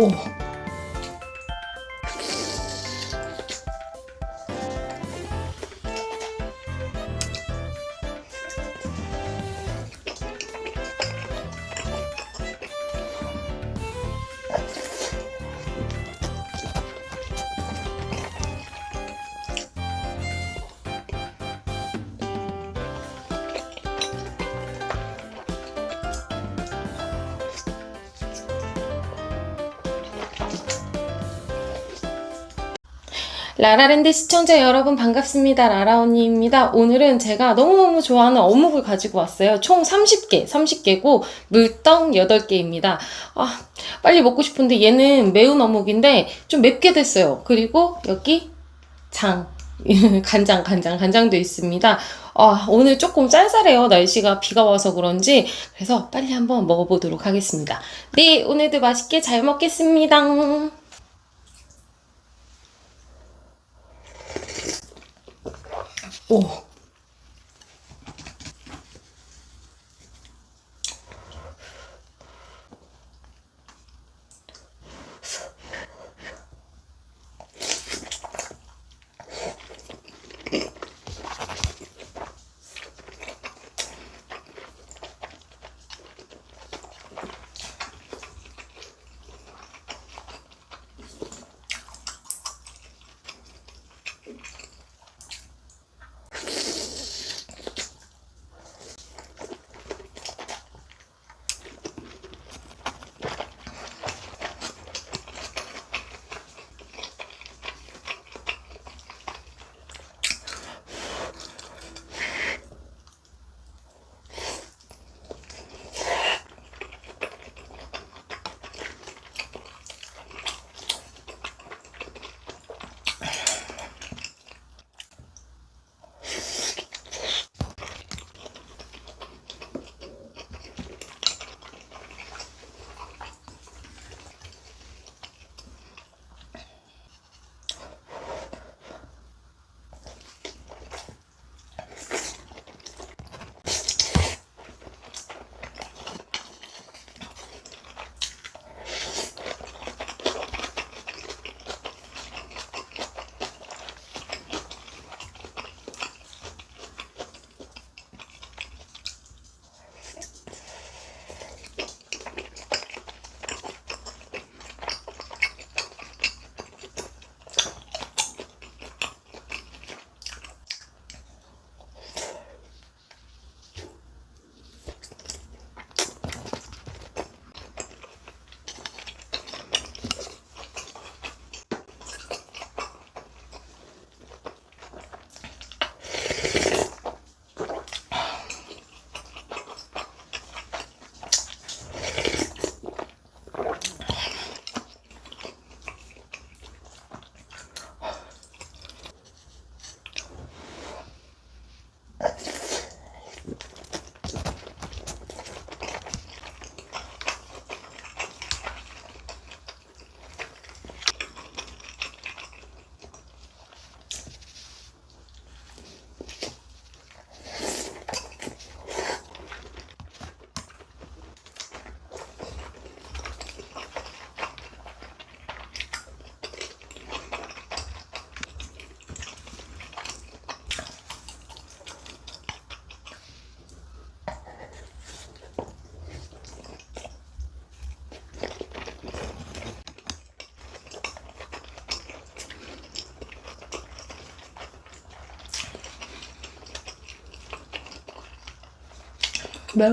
오. 라라랜드 시청자 여러분 반갑습니다. 라라언니입니다. 오늘은 제가 너무너무 좋아하는 어묵을 가지고 왔어요. 총 30개, 30개고 물떡 8개입니다. 아, 빨리 먹고 싶은데 얘는 매운 어묵인데 좀 맵게 됐어요. 그리고 여기 장, 간장, 간장, 간장도 있습니다. 아, 오늘 조금 쌀쌀해요. 날씨가 비가 와서 그런지. 그래서 빨리 한번 먹어보도록 하겠습니다. 네, 오늘도 맛있게 잘 먹겠습니다. 오. 매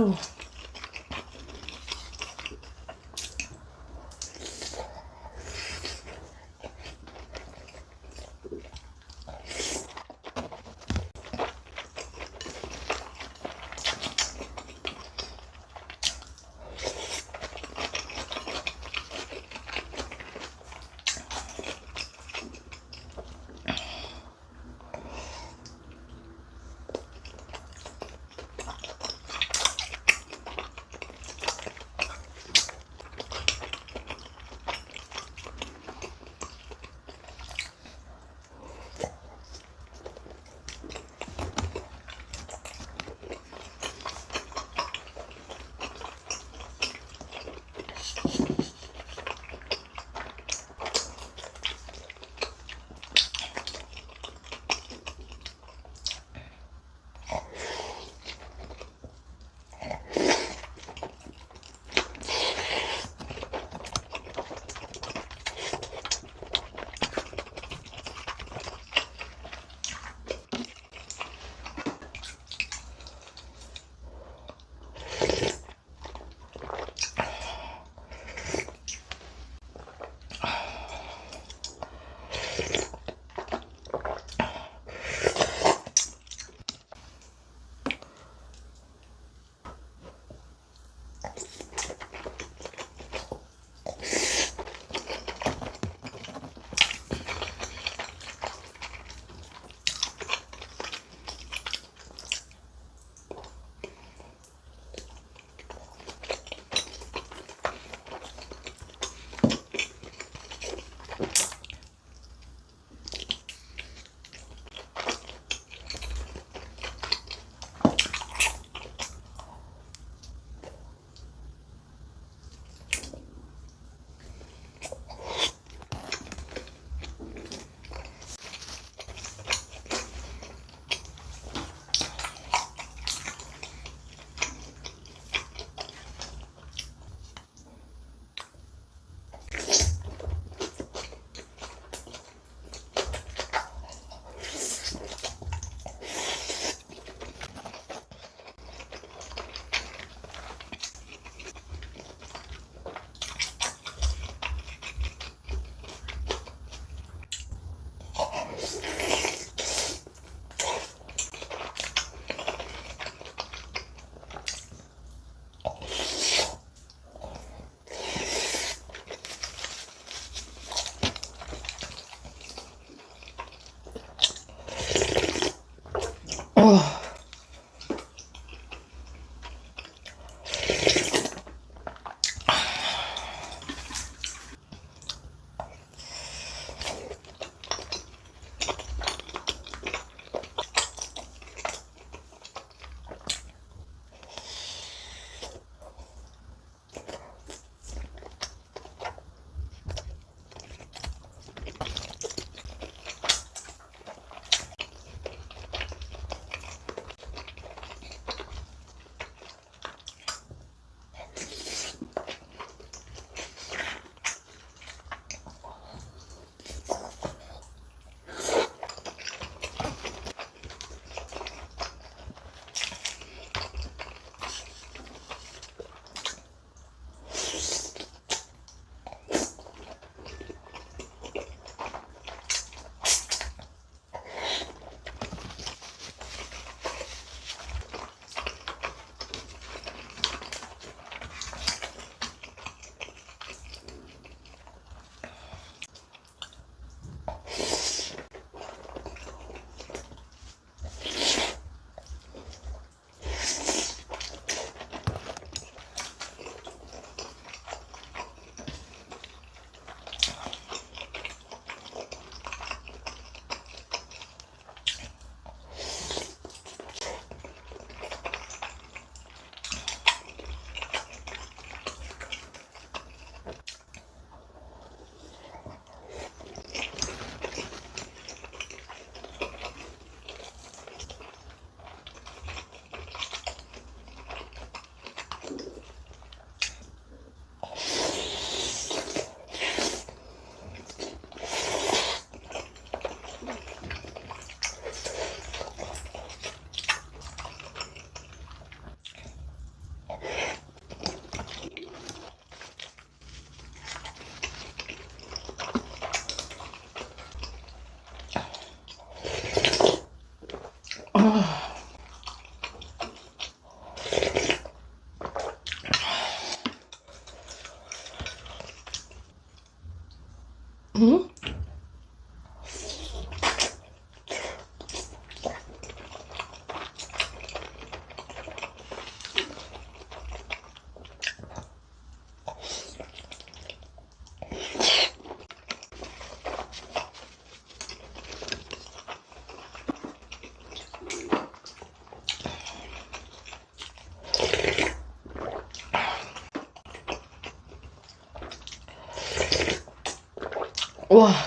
워.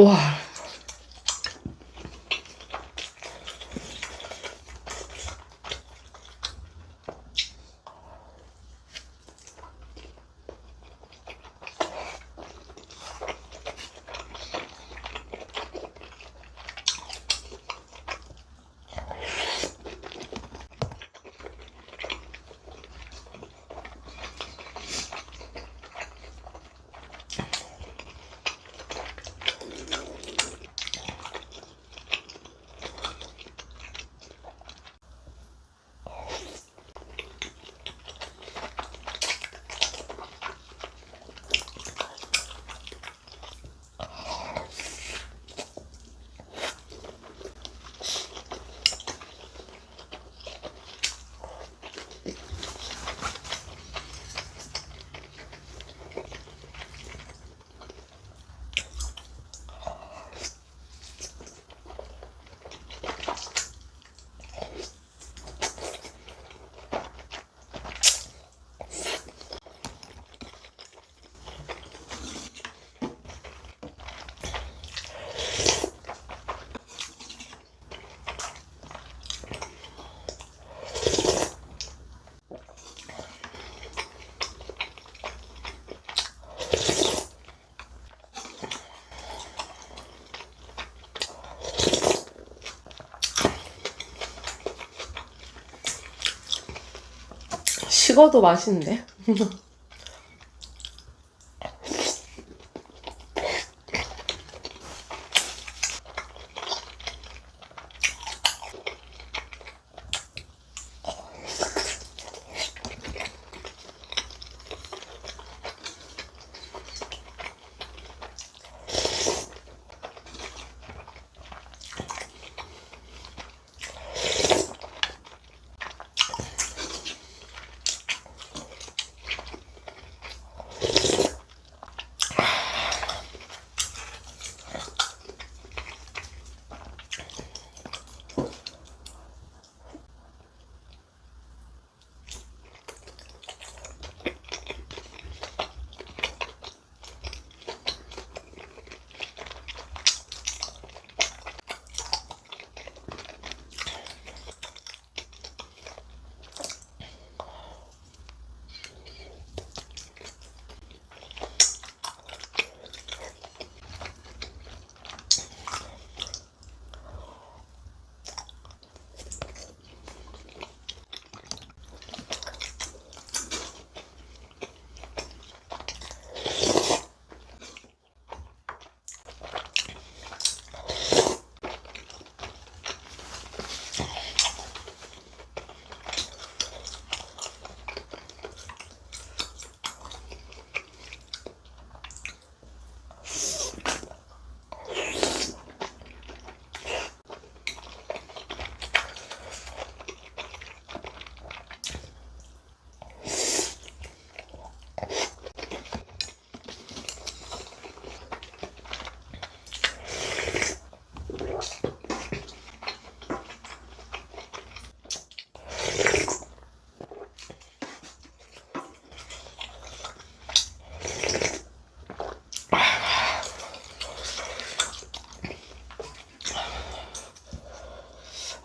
와. 식어도 맛있는데?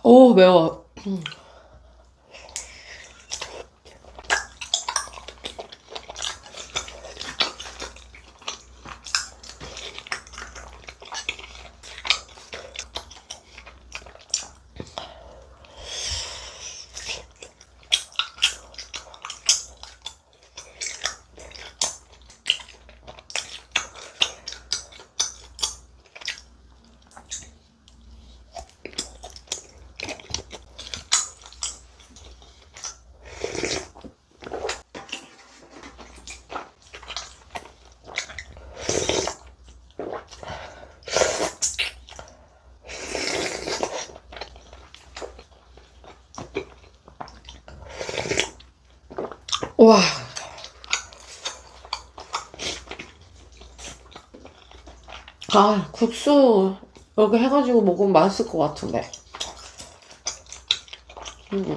오, 매워. 음. 와. 아, 국수 이렇게 해가지고 먹으면 맛있을 것 같은데. 음.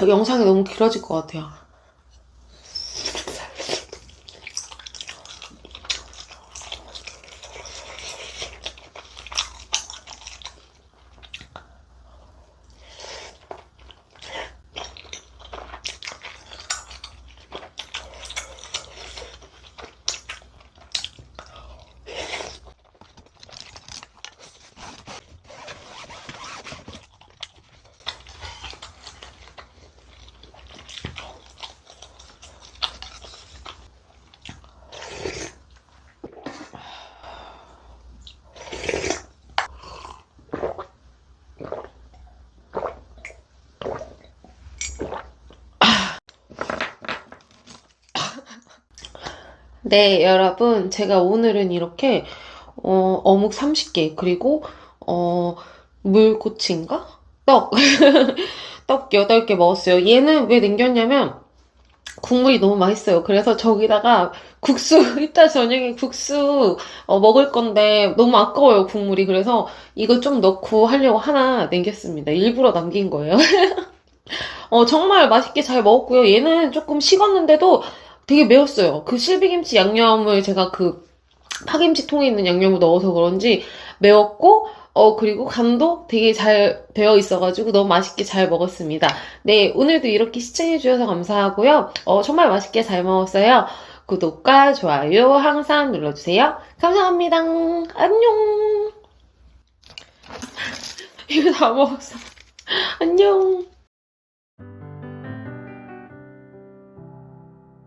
영상이 너무 길어질 것 같아요. 네, 여러분. 제가 오늘은 이렇게, 어, 어묵 30개, 그리고, 어, 물꼬치인가? 떡. 떡 8개 먹었어요. 얘는 왜 남겼냐면, 국물이 너무 맛있어요. 그래서 저기다가 국수, 이따 저녁에 국수 어, 먹을 건데 너무 아까워요, 국물이. 그래서 이거 좀 넣고 하려고 하나 남겼습니다. 일부러 남긴 거예요. 어, 정말 맛있게 잘 먹었고요. 얘는 조금 식었는데도 되게 매웠어요. 그 실비김치 양념을 제가 그 파김치 통에 있는 양념을 넣어서 그런지 매웠고, 어, 그리고 간도 되게 잘 배어 있어가지고 너무 맛있게 잘 먹었습니다. 네, 오늘도 이렇게 시청해 주셔서 감사하고요. 어, 정말 맛있게 잘 먹었어요. 구독과 좋아요 항상 눌러주세요. 감사합니다. 안녕. 이거 다 먹었어.